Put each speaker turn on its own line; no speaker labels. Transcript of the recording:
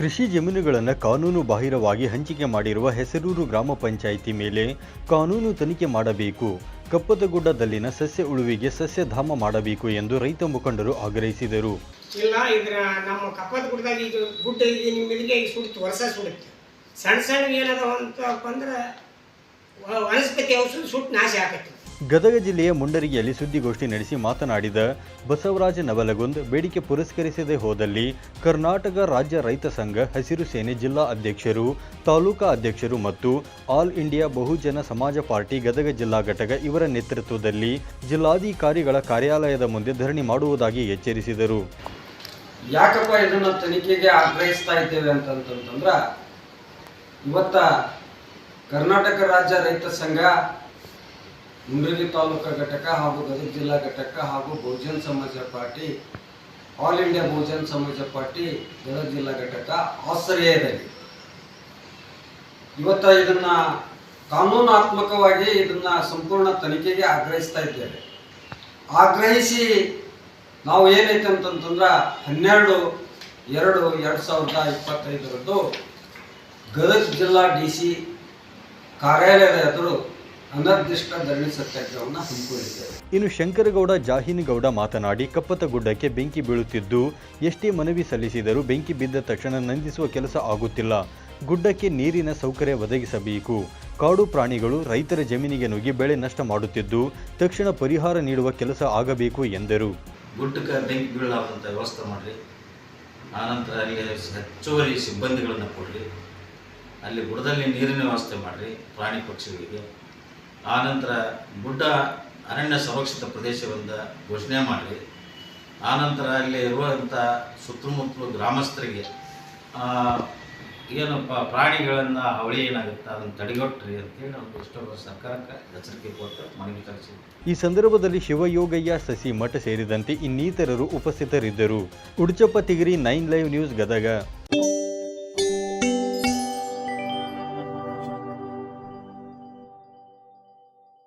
ಕೃಷಿ ಜಮೀನುಗಳನ್ನು ಕಾನೂನು ಬಾಹಿರವಾಗಿ ಹಂಚಿಕೆ ಮಾಡಿರುವ ಹೆಸರೂರು ಗ್ರಾಮ ಪಂಚಾಯಿತಿ ಮೇಲೆ ಕಾನೂನು ತನಿಖೆ ಮಾಡಬೇಕು. ಕಪ್ಪತಗುಡ್ಡದಲ್ಲಿನ ಸಸ್ಯ ಉಳುವಿಗೆ ಸಸ್ಯಧಾಮ ಮಾಡಬೇಕು ಎಂದು ರೈತ ಮುಖಂಡರು ಆಗ್ರಹಿಸಿದರು.
ಇಲ್ಲ, ಇದ್ರ ನಮ್ಮ ಕಪ್ಪದ ಗುಡ್ಡದಾಗ ಇದು ಗುಡ್ಡ ಈಗ ಸುಡುತ್ತೆ ವರ್ಷ ಸುಡುತ್ತೆ. ಸಣ್ಣ ಸಣ್ಣ ಅಂತಪ್ಪ ಅಂದ್ರೆ ವನಸ್ಪತಿ ಔಷಧ ಸುಟ್ಟು ನಾಶ ಆಗತ್ತೆ
ಗದಗ ಜಿಲ್ಲೆಯ ಮುಂಡರಿಗೆಯಲ್ಲಿ ಸುದ್ದಿಗೋಷ್ಠಿ ನಡೆಸಿ ಮಾತನಾಡಿದ ಬಸವರಾಜ ನವಲಗುಂದ್ ಬೇಡಿಕೆ ಪುರಸ್ಕರಿಸದೆ ಹೋದಲ್ಲಿ ಕರ್ನಾಟಕ ರಾಜ್ಯ ರೈತ ಸಂಘ ಹಸಿರು ಸೇನೆ ಜಿಲ್ಲಾ ಅಧ್ಯಕ್ಷರು, ತಾಲೂಕಾ ಅಧ್ಯಕ್ಷರು ಮತ್ತು ಆಲ್ ಇಂಡಿಯಾ ಬಹುಜನ ಸಮಾಜ ಪಾರ್ಟಿ ಗದಗ ಜಿಲ್ಲಾ ಘಟಕ ಇವರ ನೇತೃತ್ವದಲ್ಲಿ ಜಿಲ್ಲಾಧಿಕಾರಿಗಳ ಕಾರ್ಯಾಲಯದ ಮುಂದೆ ಧರಣಿ ಮಾಡುವುದಾಗಿ ಎಚ್ಚರಿಸಿದರು.
ಯಾಕಪ್ಪ ಇದನ್ನ ತನಿಖೆಗೆ ಆಗ್ರಹಿಸ್ತಾ ಇದ್ದೇವೆ ಇವತ್ತ ಕರ್ನಾಟಕ ರಾಜ್ಯ ರೈತ ಸಂಘ ಮುಂಡರಗಿ ತಾಲೂಕಾ ಘಟಕ ಹಾಗೂ ಗದಗ ಜಿಲ್ಲಾ ಘಟಕ ಹಾಗೂ ಬಹುಜನ್ ಸಮಾಜ ಪಾರ್ಟಿ ಆಲ್ ಇಂಡಿಯಾ ಬಹುಜನ್ ಸಮಾಜ ಪಾರ್ಟಿ, ಗದಗ ಜಿಲ್ಲಾ ಘಟಕ ಆಶ್ರಯದಲ್ಲಿ ಇವತ್ತ ಇದನ್ನ ಕಾನೂನಾತ್ಮಕವಾಗಿ ಇದನ್ನ ಸಂಪೂರ್ಣ ತನಿಖೆಗೆ ಆಗ್ರಹಿಸ್ತಾ ಇದ್ದೇವೆ. ಆಗ್ರಹಿಸಿ ನಾವು ಏನೈತೆ ಅಂತಂತಂದ್ರ ಹನ್ನೆರಡು, ಎರಡು ಎರಡು ಸಾವಿರದ ಇಪ್ಪತ್ತೈದರದ್ದು ಗದಗ ಜಿಲ್ಲಾ ಡಿ ಸಿ ಕಾರ್ಯಾಲಯದ ಎದುರು ಅನಿರ್ದಿಷ್ಟ ಧರಣಿ ಸತ್ಯಾಗ್ರಹವನ್ನು ಹಮ್ಮಿಕೊಂಡಿದ್ದೇವೆ
ಇನ್ನು ಶಂಕರಗೌಡ ಜಾಹೀನಗೌಡ ಮಾತನಾಡಿ ಕಪ್ಪತಗುಡ್ಡಕ್ಕೆ ಬೆಂಕಿ ಬೀಳುತ್ತಿದ್ದು ಎಷ್ಟೇ ಮನವಿ ಸಲ್ಲಿಸಿದರೂ ಬೆಂಕಿ ಬಿದ್ದ ತಕ್ಷಣ ನಂದಿಸುವ ಕೆಲಸ ಆಗುತ್ತಿಲ್ಲ. ಗುಡ್ಡಕ್ಕೆ ನೀರಿನ ಸೌಕರ್ಯ ಒದಗಿಸಬೇಕು. ಕಾಡು ಪ್ರಾಣಿಗಳು ರೈತರ ಜಮೀನಿಗೆ ನುಗ್ಗಿ ಬೆಳೆ ನಷ್ಟ ಮಾಡುತ್ತಿದ್ದು ತಕ್ಷಣ ಪರಿಹಾರ ನೀಡುವ ಕೆಲಸ ಆಗಬೇಕು ಎಂದರು.
ಗುಡ್ಡಕ್ಕೆ ಬೆಂಕಿ ಬೀಳಲಾರ್ದಂಥ ವ್ಯವಸ್ಥೆ ಮಾಡಿರಿ. ಆನಂತರ ಅಲ್ಲಿ ಹೆಚ್ಚುವರಿ ಸಿಬ್ಬಂದಿಗಳನ್ನು ಕೊಡ್ರಿ. ಅಲ್ಲಿ ಬುಡದಲ್ಲಿ ನೀರಿನ ವ್ಯವಸ್ಥೆ ಮಾಡಿರಿ ಪ್ರಾಣಿ ಪಕ್ಷಿಗಳಿಗೆ. ಆನಂತರ ಗುಡ್ಡ ಅರಣ್ಯ ಸಂರಕ್ಷಿತ ಪ್ರದೇಶವೆಂದ ಘೋಷಣೆ ಮಾಡಿ ಆನಂತರ ಅಲ್ಲಿ ಇರುವಂಥ ಸುತ್ತಮುತ್ತಲು ಗ್ರಾಮಸ್ಥರಿಗೆ ಏನಪ್ಪ, ಪ್ರಾಣಿಗಳನ್ನು ಅವಳಿ ಏನಾಗುತ್ತೆ, ಅದನ್ನು ತಡೆಗಟ್ಟ್ರಿ ಅಂತೇಳಿ ನಾವು ಎಷ್ಟೋ ಸರ್ಕಾರಕ್ಕೆ ಎಚ್ಚರಿಕೆ ಕೊಟ್ಟು ಮನವಿ ಕಳಿಸಿದ್ವಿ
ಈ ಸಂದರ್ಭದಲ್ಲಿ ಶಿವಯೋಗಯ್ಯ, ಸಸಿ ಮಠ ಸೇರಿದಂತೆ ಇನ್ನಿತರರು ಉಪಸ್ಥಿತರಿದ್ದರು. Uduchappa Tigiri nine live news Gadag.